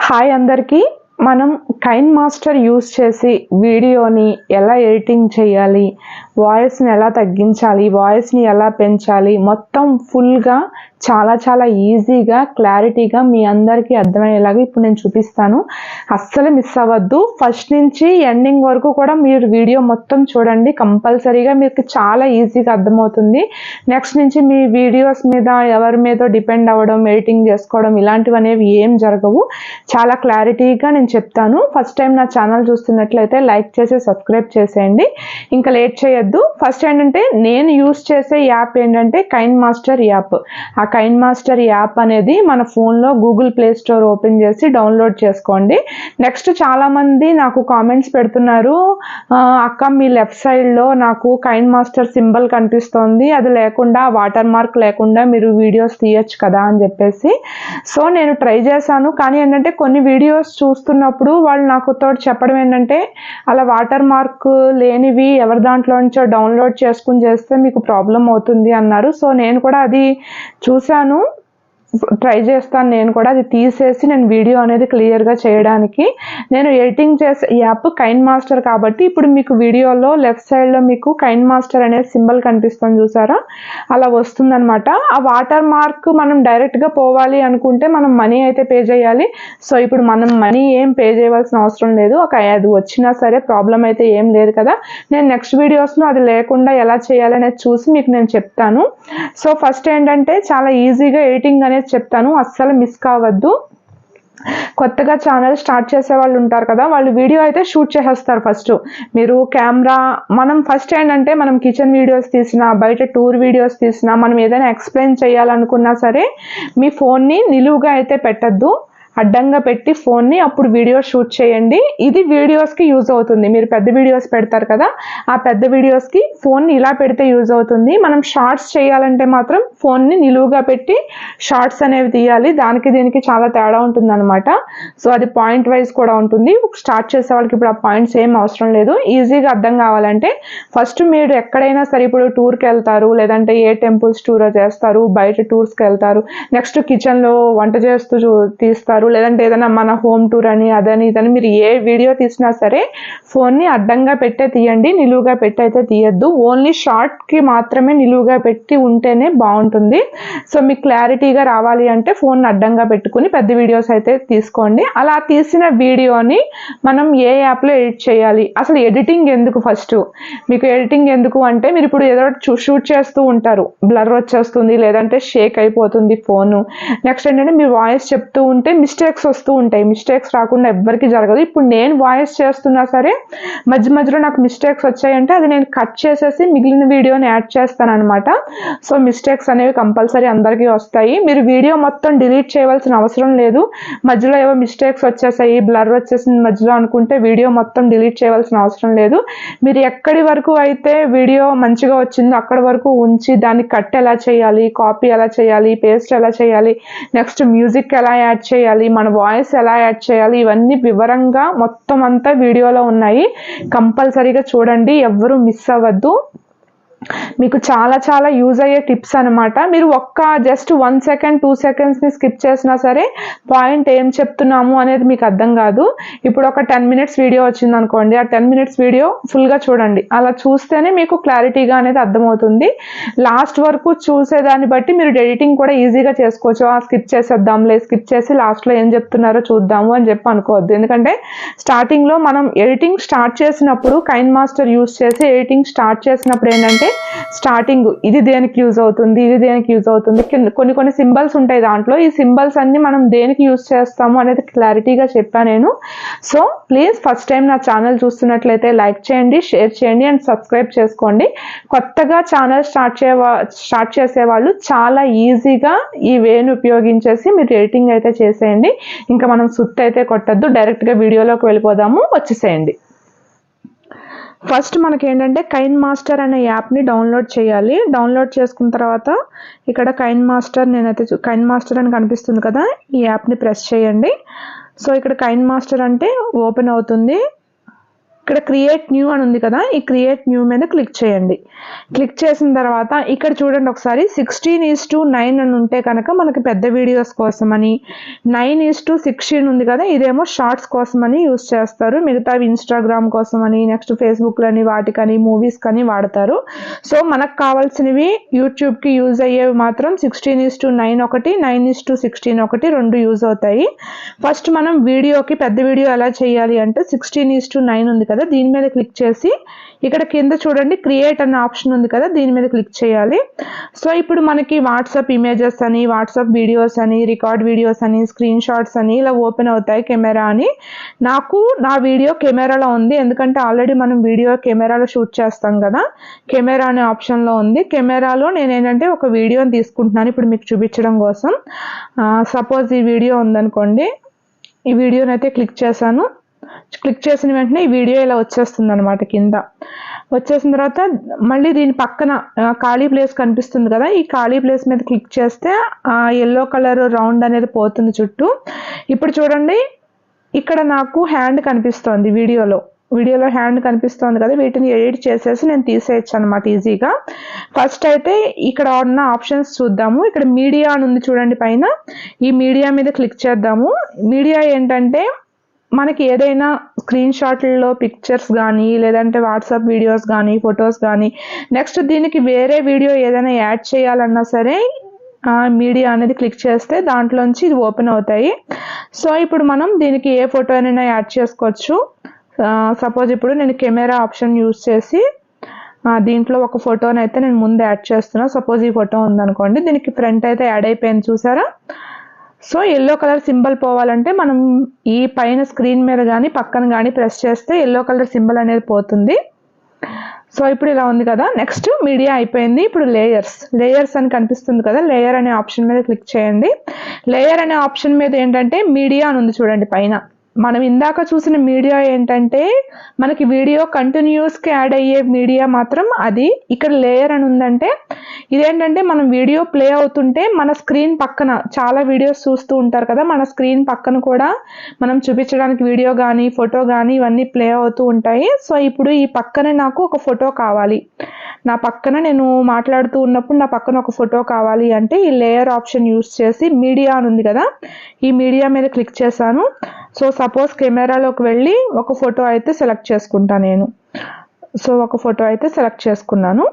Hi అందరికీ. మనం Kine master use చేసి వీడియోని ఎలా ఎడిటింగ్ చేయాలి వాయిస్ని ఎలా తగ్గించాలి వాయిస్ని ఎలా పెంచాలి మొత్తం ఫుల్గా చాలా చాలా ఈజీగా క్లారిటీగా మీ అందరికీ అర్థమయ్యేలాగా ఇప్పుడు నేను చూపిస్తాను. అస్సలు మిస్ అవ్వద్దు. ఫస్ట్ నుంచి ఎండింగ్ వరకు కూడా మీరు వీడియో మొత్తం చూడండి. కంపల్సరీగా మీకు చాలా ఈజీగా అర్థమవుతుంది. నెక్స్ట్ నుంచి మీ వీడియోస్ మీద ఎవరి మీద డిపెండ్ అవ్వడం ఎడిటింగ్ చేసుకోవడం ఇలాంటివి అనేవి ఏం జరగవు. చాలా క్లారిటీగా నేను చెప్తాను. ఫస్ట్ టైం నా ఛానల్ చూస్తున్నట్లయితే లైక్ చేసి సబ్స్క్రైబ్ చేసేయండి. ఇంకా లేట్ చేయొద్దు. ఫస్ట్ ఏంటంటే నేను యూస్ చేసే యాప్ ఏంటంటే కైన్ మాస్టర్ యాప్ ఆ కైన్ మాస్టర్ యాప్ అనేది మన ఫోన్లో గూగుల్ ప్లే స్టోర్ ఓపెన్ చేసి డౌన్లోడ్ చేసుకోండి. నెక్స్ట్ చాలామంది నాకు కామెంట్స్ పెడుతున్నారు అక్క మీ లెఫ్ట్ సైడ్లో నాకు కైన్ మాస్టర్ సింబల్ కనిపిస్తోంది. అది లేకుండా వాటర్ మార్క్ లేకుండా మీరు వీడియోస్ తీయచ్చు కదా అని చెప్పేసి. సో నేను ట్రై చేశాను. కానీ ఏంటంటే కొన్ని వీడియోస్ చూస్తున్నప్పుడు వాళ్ళు నాకు తోటి చెప్పడం ఏంటంటే అలా వాటర్ మార్క్ లేనివి ఎవరి దాంట్లో నుంచో డౌన్లోడ్ చేసుకుని చేస్తే మీకు ప్రాబ్లం అవుతుంది అన్నారు. సో నేను కూడా అది చూశాను. ట్రై చేస్తాను నేను కూడా. అది తీసేసి నేను వీడియో అనేది క్లియర్గా చేయడానికి నేను ఎడిటింగ్ చేసే యాప్ కైన్ మాస్టర్ కాబట్టి ఇప్పుడు మీకు వీడియోలో లెఫ్ట్ సైడ్లో మీకు కైన్ మాస్టర్ అనే సింబల్ కనిపిస్తుంది చూసారా? అలా వస్తుందన్నమాట. ఆ వాటర్ మార్క్ మనం డైరెక్ట్గా పోవాలి అనుకుంటే మనం మనీ అయితే పే చేయాలి. సో ఇప్పుడు మనం మనీ ఏం పే చేయవలసిన అవసరం లేదు. ఒక అది వచ్చినా సరే ప్రాబ్లం అయితే ఏం లేదు కదా. నేను నెక్స్ట్ వీడియోస్లో అది లేకుండా ఎలా చేయాలనేది చూసి మీకు నేను చెప్తాను. సో ఫస్ట్ ఏంటంటే చాలా ఈజీగా ఎడిటింగ్ అనేది చెప్తాను. అస్సలు మిస్ కావద్దు. కొత్తగా ఛానల్ స్టార్ట్ చేసే వాళ్ళు ఉంటారు కదా వాళ్ళు వీడియో అయితే షూట్ చేసేస్తారు ఫస్ట్ మీరు కెమెరా మనం ఫస్ట్ ఏంటంటే మనం కిచెన్ వీడియోస్ తీసినా బయట టూర్ వీడియోస్ తీసినా మనం ఏదైనా ఎక్స్ప్లెయిన్ చేయాలనుకున్నా సరే మీ ఫోన్ని నిలువుగా అయితే పెట్టద్దు. అడ్డంగా పెట్టి ఫోన్ని అప్పుడు వీడియో షూట్ చేయండి. ఇది వీడియోస్కి యూజ్ అవుతుంది. మీరు పెద్ద వీడియోస్ పెడతారు కదా ఆ పెద్ద వీడియోస్కి ఫోన్ని ఇలా పెడితే యూజ్ అవుతుంది. మనం షార్ట్స్ చేయాలంటే మాత్రం ఫోన్ని నిలువుగా పెట్టి షార్ట్స్ అనేవి తీయాలి. దానికి దీనికి చాలా తేడా ఉంటుంది అనమాట సో అది పాయింట్ వైజ్ కూడా ఉంటుంది. స్టార్ట్ చేసే వాళ్ళకి ఇప్పుడు ఆ పాయింట్స్ ఏం అవసరం లేదు. ఈజీగా అర్థం కావాలంటే ఫస్ట్ మీరు ఎక్కడైనా సరే ఇప్పుడు టూర్కి వెళ్తారు లేదంటే ఏ టెంపుల్స్ టూర్ చేస్తారు బయట టూర్స్కి వెళ్తారు నెక్స్ట్ కిచెన్లో వంట చేస్తూ చూ- తీస్తారు లేదంటే ఏదైనా మన హోమ్ టూర్ అని అదని ఇదని మీరు ఏ వీడియో తీసినా సరే ఫోన్ని అడ్డంగా పెట్టే తీయండి నిలువుగా పెట్టి అయితే తీయద్దు. ఓన్లీ షార్ట్కి మాత్రమే నిలువుగా పెట్టి ఉంటేనే బాగుంటుంది. సో మీకు క్లారిటీగా రావాలి అంటే ఫోన్ అడ్డంగా పెట్టుకుని పెద్ద వీడియోస్ అయితే తీసుకోండి. అలా తీసిన వీడియోని మనం ఏ యాప్లో ఎడిట్ చేయాలి? అసలు ఎడిటింగ్ ఎందుకు ఫస్ట్? మీకు ఎడిటింగ్ ఎందుకు అంటే మీరు ఇప్పుడు ఏదో ఒకటి షూట్ చేస్తూ ఉంటారు. బ్లర్ వచ్చేస్తుంది లేదంటే షేక్ అయిపోతుంది ఫోను. నెక్స్ట్ ఏంటంటే మీరు వాయిస్ చెప్తూ ఉంటే మిస్టేక్స్ వస్తూ ఉంటాయి. మిస్టేక్స్ రాకుండా ఎవ్వరికి జరగదు. ఇప్పుడు నేను వాయిస్ చేస్తున్నా సరే మధ్య మధ్యలో నాకు మిస్టేక్స్ వచ్చాయంటే అది నేను కట్ చేసేసి మిగిలిన వీడియోని యాడ్ చేస్తాను అనమాట సో మిస్టేక్స్ అనేవి కంపల్సరీ అందరికీ వస్తాయి. మీరు వీడియో మొత్తం డిలీట్ చేయవలసిన అవసరం లేదు. మధ్యలో ఏవో మిస్టేక్స్ వచ్చేసాయి బ్లర్ వచ్చేసింది మధ్యలో అనుకుంటే వీడియో మొత్తం డిలీట్ చేయవలసిన అవసరం లేదు. మీరు ఎక్కడి వరకు అయితే వీడియో మంచిగా వచ్చిందో అక్కడి వరకు ఉంచి దాన్ని కట్ ఎలా చేయాలి కాపీ ఎలా చేయాలి పేస్ట్ ఎలా చేయాలి నెక్స్ట్ మ్యూజిక్ ఎలా యాడ్ చేయాలి మన వాయిస్ ఎలా యాడ్ చేయాలి ఇవన్నీ వివరంగా మొత్తం అంతా వీడియోలో ఉన్నాయి. కంపల్సరీగా చూడండి ఎవ్వరూ మిస్ అవ్వద్దు. మీకు చాలా చాలా యూజ్ అయ్యే టిప్స్ అనమాట మీరు ఒక్క జస్ట్ వన్ సెకండ్ టూ సెకండ్స్ని స్కిప్ చేసినా సరే పాయింట్ ఏం చెప్తున్నాము అనేది మీకు అర్థం కాదు. ఇప్పుడు ఒక టెన్ మినిట్స్ వీడియో వచ్చింది అనుకోండి. ఆ టెన్ మినిట్స్ వీడియో ఫుల్గా చూడండి. అలా చూస్తేనే మీకు క్లారిటీగా అనేది అర్థమవుతుంది. లాస్ట్ వరకు చూసేదాన్ని బట్టి మీరు ఎడిటింగ్ కూడా ఈజీగా చేసుకోవచ్చు. ఆ స్కిప్ చేసేద్దాంలే స్కిప్ చేసి లాస్ట్లో ఏం చెప్తున్నారో చూద్దాము అని చెప్పి అనుకోవద్దు. ఎందుకంటే స్టార్టింగ్లో మనం ఎడిటింగ్ స్టార్ట్ చేసినప్పుడు కైన్ మాస్టర్ యూస్ చేసి ఎడిటింగ్ స్టార్ట్ చేసినప్పుడు ఏంటంటే స్టార్టింగ్ ఇది దేనికి యూజ్ అవుతుంది ఇది దేనికి యూజ్ అవుతుంది కొన్ని కొన్ని సింబల్స్ ఉంటాయి దాంట్లో. ఈ సింబల్స్ అన్ని మనం దేనికి యూజ్ చేస్తాము అనేది క్లారిటీగా చెప్పాను నేను. సో ప్లీజ్ ఫస్ట్ టైం నా ఛానల్ చూస్తున్నట్లయితే లైక్ చేయండి షేర్ చేయండి అండ్ సబ్స్క్రైబ్ చేసుకోండి. కొత్తగా ఛానల్ స్టార్ట్ చే స్టార్ట్ చేసే వాళ్ళు చాలా ఈజీగా ఈ వేను ఉపయోగించేసి మీరు ఎడిటింగ్ అయితే చేసేయండి. ఇంకా మనం సుత్తి అయితే కొట్టద్దు డైరెక్ట్గా వీడియోలోకి వెళ్ళిపోదాము వచ్చేసేయండి. ఫస్ట్ మనకి ఏంటంటే కైన్ మాస్టర్ అనే యాప్ని డౌన్లోడ్ చేయాలి. డౌన్లోడ్ చేసుకున్న తర్వాత ఇక్కడ కైన్ మాస్టర్ నేనైతే కైన్ మాస్టర్ అని కనిపిస్తుంది కదా ఈ యాప్ని ప్రెస్ చేయండి. సో ఇక్కడ కైన్ మాస్టర్ అంటే ఓపెన్ అవుతుంది. ఇక్కడ క్రియేట్ న్యూ అని ఉంది కదా ఈ క్రియేట్ న్యూ మీద క్లిక్ చేయండి. క్లిక్ చేసిన తర్వాత ఇక్కడ చూడండి ఒకసారి సిక్స్టీన్ ఈస్ టు నైన్ అని ఉంటే కనుక మనకి పెద్ద వీడియోస్ కోసమని నైన్ ఈస్ టు సిక్స్టీన్ ఉంది కదా ఇదేమో షార్ట్స్ కోసమని యూస్ చేస్తారు. మిగతావి ఇన్స్టాగ్రామ్ కోసమని నెక్స్ట్ ఫేస్బుక్లని వాటికని మూవీస్ కానీ వాడతారు. సో మనకు కావాల్సినవి యూట్యూబ్కి యూజ్ అయ్యేవి మాత్రం సిక్స్టీన్ ఈస్ టు నైన్ ఒకటి నైన్ ఈస్ టు సిక్స్టీన్ ఒకటి రెండు యూజ్ అవుతాయి. ఫస్ట్ మనం వీడియోకి పెద్ద వీడియో ఎలా చేయాలి అంటే సిక్స్టీన్ ఈస్ టు నైన్ ఉంది కదా దీని మీద క్లిక్ చేసి ఇక్కడ కింద చూడండి క్రియేట్ అనే ఆప్షన్ ఉంది కదా దీని మీద క్లిక్ చేయాలి. సో ఇప్పుడు మనకి వాట్సాప్ ఇమేజెస్ అని వాట్సాప్ వీడియోస్ అని రికార్డ్ వీడియోస్ అని స్క్రీన్ షాట్స్ అని ఇలా ఓపెన్ అవుతాయి కెమెరా అని. నాకు నా వీడియో కెమెరాలో ఉంది ఎందుకంటే ఆల్రెడీ మనం వీడియో కెమెరాలో షూట్ చేస్తాం కదా కెమెరా అనే ఆప్షన్లో ఉంది. కెమెరాలో నేను ఏంటంటే ఒక వీడియోని తీసుకుంటున్నాను ఇప్పుడు మీకు చూపించడం కోసం. సపోజ్ ఈ వీడియో ఉందనుకోండి ఈ వీడియోని అయితే క్లిక్ చేశాను. క్లిక్ చేసిన వెంటనే ఈ వీడియో ఇలా వచ్చేస్తుంది అనమాట కింద. వచ్చేసిన తర్వాత మళ్ళీ దీని పక్కన ఖాళీ ప్లేస్ కనిపిస్తుంది కదా ఈ ఖాళీ ప్లేస్ మీద క్లిక్ చేస్తే ఆ ఎల్లో కలర్ రౌండ్ అనేది పోతుంది చుట్టూ. ఇప్పుడు చూడండి ఇక్కడ నాకు హ్యాండ్ కనిపిస్తోంది వీడియోలో. వీడియోలో హ్యాండ్ కనిపిస్తోంది కదా వీటిని ఎడిట్ చేసేసి నేను తీసేయచ్చు అనమాట ఈజీగా. ఫస్ట్ అయితే ఇక్కడ ఉన్న ఆప్షన్స్ చూద్దాము. ఇక్కడ మీడియా అని ఉంది చూడండి పైన. ఈ మీడియా మీద క్లిక్ చేద్దాము. మీడియా ఏంటంటే మనకి ఏదైనా స్క్రీన్ షాట్లలో పిక్చర్స్ కానీ లేదంటే వాట్సాప్ వీడియోస్ కానీ ఫొటోస్ కానీ నెక్స్ట్ దీనికి వేరే వీడియో ఏదైనా యాడ్ చేయాలన్నా సరే మీడియా అనేది క్లిక్ చేస్తే దాంట్లోంచి ఇది ఓపెన్ అవుతాయి. సో ఇప్పుడు మనం దీనికి ఏ ఫోటో అయినా యాడ్ చేసుకోవచ్చు. సపోజ్ ఇప్పుడు నేను కెమెరా ఆప్షన్ యూస్ చేసి దీంట్లో ఒక ఫోటోని అయితే నేను ముందు యాడ్ చేస్తున్నా. సపోజ్ ఈ ఫోటో ఉందనుకోండి దీనికి ఫ్రంట్ అయితే యాడ్ అయిపోయింది చూసారా? సో ఎల్లో కలర్ సింబల్ పోవాలంటే మనం ఈ పైన స్క్రీన్ మీద కానీ పక్కన కానీ ప్రెస్ చేస్తే ఎల్లో కలర్ సింబల్ అనేది పోతుంది. సో ఇప్పుడు ఇలా ఉంది కదా. నెక్స్ట్ మీడియా అయిపోయింది. ఇప్పుడు లేయర్స్ లేయర్స్ అని కనిపిస్తుంది కదా. లేయర్ అనే ఆప్షన్ మీద క్లిక్ చేయండి. లేయర్ అనే ఆప్షన్ మీద ఏంటంటే మీడియా అని ఉంది చూడండి పైన. మనం ఇందాక చూసిన మీడియా ఏంటంటే మనకి వీడియో కంటిన్యూస్కి యాడ్ అయ్యే మీడియా మాత్రం అది. ఇక్కడ లేయర్ అని ఉందంటే ఇదేంటంటే మనం వీడియో ప్లే అవుతుంటే మన స్క్రీన్ పక్కన చాలా వీడియోస్ చూస్తూ ఉంటారు కదా మన స్క్రీన్ పక్కన కూడా మనం చూపించడానికి వీడియో కానీ ఫోటో కానీ ఇవన్నీ ప్లే అవుతూ ఉంటాయి. సో ఇప్పుడు ఈ పక్కనే నాకు ఒక ఫోటో కావాలి. నా పక్కన నేను మాట్లాడుతూ ఉన్నప్పుడు నా పక్కన ఒక ఫోటో కావాలి అంటే ఈ లేయర్ ఆప్షన్ యూస్ చేసి మీడియా అని ఉంది కదా ఈ మీడియా మీద క్లిక్ చేశాను. సో సపోజ్ కెమెరాలోకి వెళ్ళి ఒక ఫోటో అయితే సెలెక్ట్ చేసుకుంటా నేను. సో ఒక ఫోటో అయితే సెలెక్ట్ చేసుకున్నాను.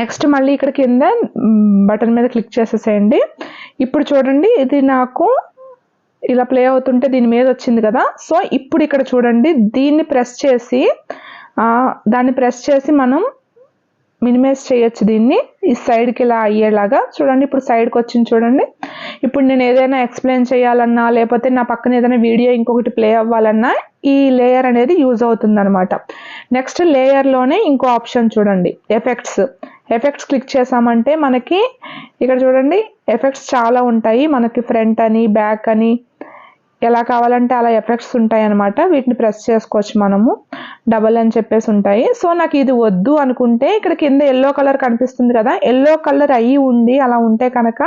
నెక్స్ట్ మళ్ళీ ఇక్కడ కింద బటన్ మీద క్లిక్ చేసేసేయండి. ఇప్పుడు చూడండి ఇది నాకు ఇలా ప్లే అవుతుంటే దీని మీద వచ్చింది కదా. సో ఇప్పుడు ఇక్కడ చూడండి దీన్ని ప్రెస్ చేసి దాన్ని ప్రెస్ చేసి మనం మినిమైజ్ చేయొచ్చు దీన్ని. ఈ సైడ్కి ఇలా అయ్యేలాగా చూడండి ఇప్పుడు సైడ్కి వచ్చింది చూడండి. ఇప్పుడు నేను ఏదైనా ఎక్స్ప్లెయిన్ చేయాలన్నా లేకపోతే నా పక్కన ఏదైనా వీడియో ఇంకొకటి ప్లే అవ్వాలన్నా ఈ లేయర్ అనేది యూజ్ అవుతుంది అనమాట నెక్స్ట్ లేయర్లోనే ఇంకో ఆప్షన్ చూడండి ఎఫెక్ట్స్ ఎఫెక్ట్స్ క్లిక్ చేసామంటే మనకి ఇక్కడ చూడండి ఎఫెక్ట్స్ చాలా ఉంటాయి. మనకి ఫ్రంట్ అని బ్యాక్ అని ఎలా కావాలంటే అలా ఎఫెక్ట్స్ ఉంటాయి అనమాట వీటిని ప్రెస్ చేసుకోవచ్చు మనము. డబల్ అని చెప్పేసి ఉంటాయి. సో నాకు ఇది వద్దు అనుకుంటే ఇక్కడ కింద ఎల్లో కలర్ కనిపిస్తుంది కదా. ఎల్లో కలర్ అయ్యి ఉండి అలా ఉంటే కనుక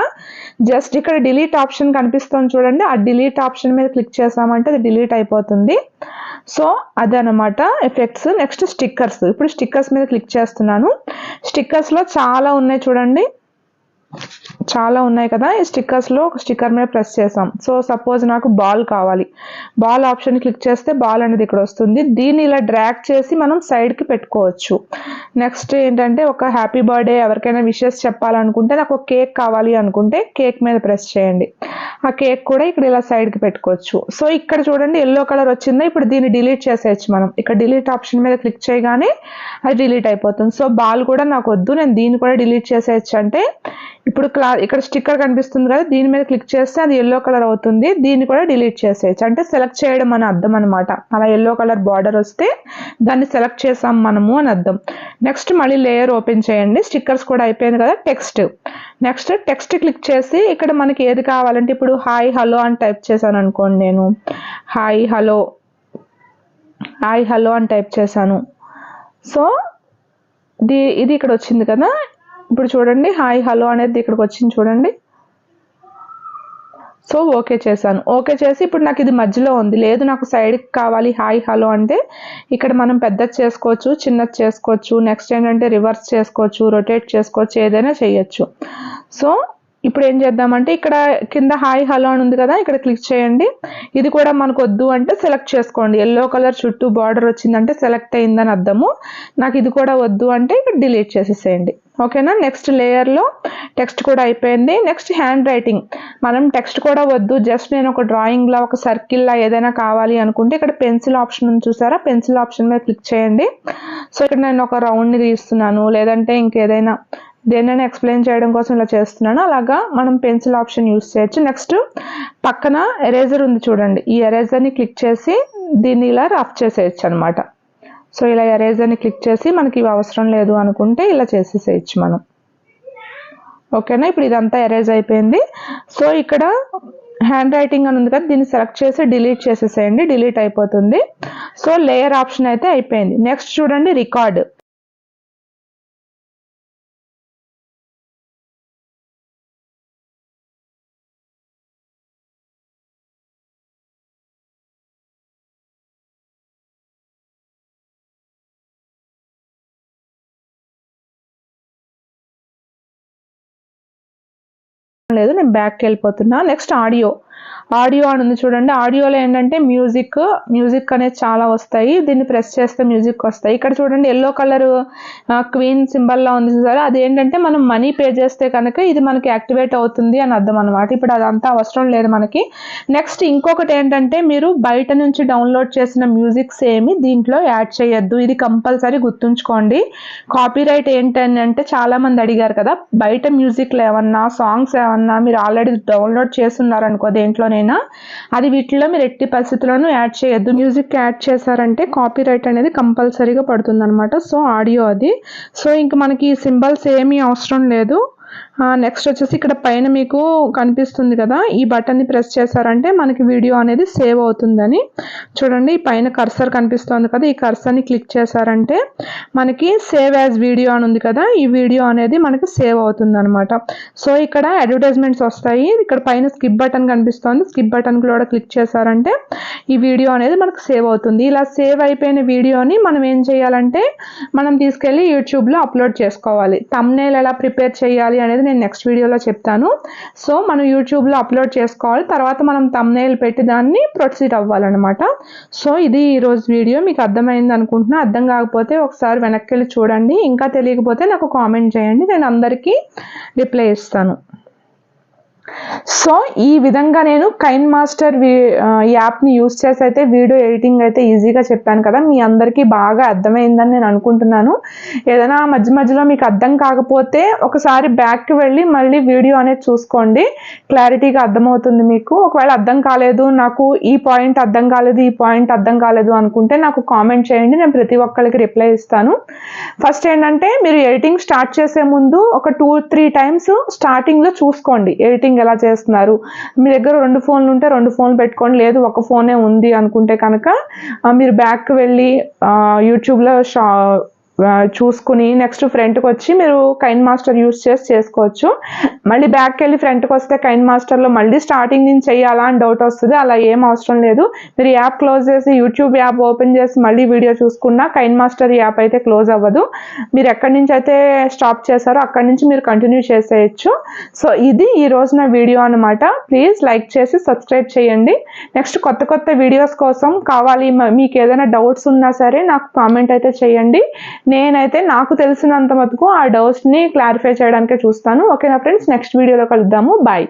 జస్ట్ ఇక్కడ డిలీట్ ఆప్షన్ కనిపిస్తుంది చూడండి. ఆ డిలీట్ ఆప్షన్ మీద క్లిక్ చేసామంటే అది డిలీట్ అయిపోతుంది. సో అదనమాట ఎఫెక్ట్స్ నెక్స్ట్ స్టిక్కర్స్ ఇప్పుడు స్టిక్కర్స్ మీద క్లిక్ చేస్తున్నాను. స్టిక్కర్స్లో చాలా ఉన్నాయి చూడండి. చాలా ఉన్నాయి కదా ఈ స్టిక్కర్స్లో ఒక స్టిక్కర్ మీద ప్రెస్ చేసాం సో సపోజ్ నాకు బాల్ కావాలి. బాల్ ఆప్షన్ క్లిక్ చేస్తే బాల్ అనేది ఇక్కడ వస్తుంది. దీన్ని ఇలా డ్రాగ్ చేసి మనం సైడ్కి పెట్టుకోవచ్చు. నెక్స్ట్ ఏంటంటే ఒక హ్యాపీ బర్త్డే ఎవరికైనా విషెస్ చెప్పాలనుకుంటే నాకు ఒక కేక్ కావాలి అనుకుంటే కేక్ మీద ప్రెస్ చేయండి. ఆ కేక్ కూడా ఇక్కడ ఇలా సైడ్కి పెట్టుకోవచ్చు. సో ఇక్కడ చూడండి ఎల్లో కలర్ వచ్చిందా? ఇప్పుడు దీన్ని డిలీట్ చేసేయచ్చు మనం. ఇక్కడ డిలీట్ ఆప్షన్ మీద క్లిక్ చేయగానే అది డిలీట్ అయిపోతుంది. సో బాల్ కూడా నాకు వద్దు. నేను దీన్ని కూడా డిలీట్ చేసేయచ్చు అంటే ఇప్పుడు క్లా ఇక్కడ స్టిక్కర్ కనిపిస్తుంది కదా దీని మీద క్లిక్ చేస్తే అది ఎల్లో కలర్ అవుతుంది. దీన్ని కూడా డిలీట్ చేసేయచ్చు. అంటే సెలెక్ట్ చేయడం అని అర్థం అనమాట అలా ఎల్లో కలర్ బార్డర్ వస్తే దాన్ని సెలెక్ట్ చేసాం మనము అని అర్థం. నెక్స్ట్ మళ్ళీ లేయర్ ఓపెన్ చేయండి. స్టిక్కర్స్ కూడా అయిపోయింది కదా టెక్స్ట్ నెక్స్ట్ టెక్స్ట్ క్లిక్ చేసి ఇక్కడ మనకి ఏది కావాలంటే ఇప్పుడు హాయ్ హలో అని టైప్ చేశాను అనుకోండి నేను. హాయ్ హలో హాయ్ హలో అని టైప్ చేశాను. సో ది ఇది ఇక్కడ వచ్చింది కదా ఇప్పుడు చూడండి. హాయ్ హలో అనేది ఇక్కడికి వచ్చింది చూడండి. సో ఓకే చేశాను. ఓకే చేసి ఇప్పుడు నాకు ఇది మధ్యలో ఉంది. లేదు నాకు సైడ్కి కావాలి. హాయ్ హలో అంటే ఇక్కడ మనం పెద్దది చేసుకోవచ్చు చిన్నది చేసుకోవచ్చు నెక్స్ట్ ఏంటంటే రివర్స్ చేసుకోవచ్చు రొటేట్ చేసుకోవచ్చు ఏదైనా చేయొచ్చు. సో ఇప్పుడు ఏం చేద్దామంటే ఇక్కడ కింద హాయ్ హలో అని ఉంది కదా ఇక్కడ క్లిక్ చేయండి. ఇది కూడా మనకు వద్దు అంటే సెలెక్ట్ చేసుకోండి. ఎల్లో కలర్ చుట్టూ బార్డర్ వచ్చిందంటే సెలెక్ట్ అయిందని అర్థము. నాకు ఇది కూడా వద్దు అంటే ఇక్కడ డిలీట్ చేసేసేయండి. ఓకేనా? నెక్స్ట్ లేయర్లో టెక్స్ట్ కూడా అయిపోయింది. నెక్స్ట్ హ్యాండ్ రైటింగ్ మనం టెక్స్ట్ కూడా వద్దు. జస్ట్ నేను ఒక డ్రాయింగ్లో ఒక సర్కిల్లా ఏదైనా కావాలి అనుకుంటే ఇక్కడ పెన్సిల్ ఆప్షన్ ఉంది చూసారా? పెన్సిల్ ఆప్షన్ మీద క్లిక్ చేయండి. సో ఇక్కడ నేను ఒక రౌండ్ని తీస్తున్నాను. లేదంటే ఇంకేదైనా దేన్నైనా ఎక్స్ప్లెయిన్ చేయడం కోసం ఇలా చేస్తున్నాను. అలాగా మనం పెన్సిల్ ఆప్షన్ యూస్ చేయొచ్చు. నెక్స్ట్ పక్కన ఎరేజర్ ఉంది చూడండి. ఈ ఎరేజర్ని క్లిక్ చేసి దీన్ని ఇలా రఫ్ చేసేయచ్చు అనమాట సో ఇలా ఎరేజర్ని క్లిక్ చేసి మనకి ఇవి అవసరం లేదు అనుకుంటే ఇలా చేసేసేయచ్చు మనం. ఓకేనా ఇప్పుడు ఇదంతా ఎరేజ్ అయిపోయింది. సో ఇక్కడ హ్యాండ్ రైటింగ్ అని ఉంది కదా దీన్ని సెలెక్ట్ చేసి డిలీట్ చేసేసేయండి. డిలీట్ అయిపోతుంది. సో లేయర్ ఆప్షన్ అయితే అయిపోయింది. నెక్స్ట్ చూడండి రికార్డ్ లేదు నేను బ్యాక్కి వెళ్ళిపోతున్నా. నెక్స్ట్ ఆడియో ఆడియో అని ఉంది చూడండి. ఆడియోలో ఏంటంటే మ్యూజిక్ మ్యూజిక్ అనేది చాలా వస్తాయి. దీన్ని ప్రెస్ చేస్తే మ్యూజిక్ వస్తాయి. ఇక్కడ చూడండి ఎల్లో కలర్ క్వీన్ సింబల్లా ఉంది చూసారా? అది ఏంటంటే మనం మనీ పే చేస్తే కనుక ఇది మనకి యాక్టివేట్ అవుతుంది అని అర్థం అనమాట ఇప్పుడు అదంతా అవసరం లేదు మనకి. నెక్స్ట్ ఇంకొకటి ఏంటంటే మీరు బయట నుంచి డౌన్లోడ్ చేసిన మ్యూజిక్స్ ఏమి దీంట్లో యాడ్ చేయొద్దు. ఇది కంపల్సరీ గుర్తుంచుకోండి. కాపీ రైట్ ఏంటని అంటే చాలా మంది అడిగారు కదా బయట మ్యూజిక్లు ఏమన్నా సాంగ్స్ ఏమన్నా మీరు ఆల్రెడీ డౌన్లోడ్ చేస్తున్నారనుకో దేంట్లోనైనా అది వీటిలో మీరు ఎట్టి పరిస్థితుల్లోనూ యాడ్ చేయొద్దు. మ్యూజిక్ యాడ్ చేశారంటే కాపీ రైట్ అనేది కంపల్సరీగా పడుతుంది అనమాట సో ఆడియో అది. సో ఇంక మనకి సింబల్స్ ఏమీ అవసరం లేదు. నెక్స్ట్ వచ్చేసి ఇక్కడ పైన మీకు కనిపిస్తుంది కదా ఈ బటన్ని ప్రెస్ చేశారంటే మనకి వీడియో అనేది సేవ్ అవుతుందని. చూడండి పైన కర్సర్ కనిపిస్తుంది కదా ఈ కర్సర్ని క్లిక్ చేశారంటే మనకి సేవ్ యాజ్ వీడియో అని ఉంది కదా ఈ వీడియో అనేది మనకి సేవ్ అవుతుంది అనమాట సో ఇక్కడ అడ్వర్టైజ్మెంట్స్ వస్తాయి. ఇక్కడ పైన స్కిప్ బటన్ కనిపిస్తుంది. స్కిప్ బటన్ కూడా క్లిక్ చేశారంటే ఈ వీడియో అనేది మనకు సేవ్ అవుతుంది. ఇలా సేవ్ అయిపోయిన వీడియోని మనం ఏం చేయాలంటే మనం తీసుకెళ్ళి యూట్యూబ్లో అప్లోడ్ చేసుకోవాలి. తమ్నేల్ ఎలా ప్రిపేర్ చేయాలి అనేది నేను నెక్స్ట్ వీడియోలో చెప్తాను. సో మనం యూట్యూబ్లో అప్లోడ్ చేసుకోవాలి. తర్వాత మనం తమ్నేల్ పెట్టి దాన్ని ప్రొసీడ్ అవ్వాలన్నమాట. సో ఇది ఈరోజు వీడియో మీకు అర్థమైంది అనుకుంటున్నా. అర్థం కాకపోతే ఒకసారి వెనక్కి వెళ్ళి చూడండి. ఇంకా తెలియకపోతే నాకు కామెంట్ చేయండి. నేను అందరికీ రిప్లై ఇస్తాను. సో ఈ విధంగా నేను కైన్ మాస్టర్ యాప్ని యూస్ చేసి అయితే వీడియో ఎడిటింగ్ అయితే ఈజీగా చెప్పాను కదా మీ అందరికీ బాగా అర్థమైందని నేను అనుకుంటున్నాను. ఏదైనా మధ్య మధ్యలో మీకు అర్థం కాకపోతే ఒకసారి బ్యాక్కి వెళ్ళి మళ్ళీ వీడియో అనేది చూసుకోండి. క్లారిటీగా అర్థమవుతుంది మీకు. ఒకవేళ అర్థం కాలేదు నాకు ఈ పాయింట్ అర్థం కాలేదు ఈ పాయింట్ అర్థం కాలేదు అనుకుంటే నాకు కామెంట్ చేయండి నేను ప్రతి ఒక్కరికి రిప్లై ఇస్తాను. ఫస్ట్ ఏంటంటే మీరు ఎడిటింగ్ స్టార్ట్ చేసే ముందు ఒక టూ త్రీ టైమ్స్ స్టార్టింగ్లో చూసుకోండి. ఎడిటింగ్ ఎలా చేస్తున్నారు? మీ దగ్గర రెండు ఫోన్లు ఉంటే రెండు ఫోన్లు పెట్టుకోండి. లేదు ఒక ఫోనే ఉంది అనుకుంటే కనుక మీరు బ్యాక్కి వెళ్ళి యూట్యూబ్లో షా చూసుకుని నెక్స్ట్ ఫ్రంట్కి వచ్చి మీరు కైన్ మాస్టర్ యూస్ చేసి చేసుకోవచ్చు. మళ్ళీ బ్యాక్కి వెళ్ళి ఫ్రంట్కి వస్తే కైన్ మాస్టర్లో మళ్ళీ స్టార్టింగ్ నుంచి చేయాలా అని డౌట్ వస్తుంది. అలా ఏం అవసరం లేదు. మీరు యాప్ క్లోజ్ చేసి యూట్యూబ్ యాప్ ఓపెన్ చేసి మళ్ళీ వీడియో చూసుకున్నా కైన్ మాస్టర్ యాప్ అయితే క్లోజ్ అవ్వదు. మీరు ఎక్కడి నుంచి అయితే స్టాప్ చేశారో అక్కడి నుంచి మీరు కంటిన్యూ చేసేయచ్చు. సో ఇది ఈ రోజున వీడియో అనమాట ప్లీజ్ లైక్ చేసి సబ్స్క్రైబ్ చేయండి. నెక్స్ట్ కొత్త కొత్త వీడియోస్ కోసం కావాలి. మీకు ఏదైనా డౌట్స్ ఉన్నా సరే నాకు కామెంట్ అయితే చేయండి. నేనైతే నాకు తెలిసినంత మటుకు ఆ డౌట్స్ని క్లారిఫై చేయడానికే చూస్తాను. ఓకేనా ఫ్రెండ్స్ నెక్స్ట్ వీడియోలో కలుద్దాము. బాయ్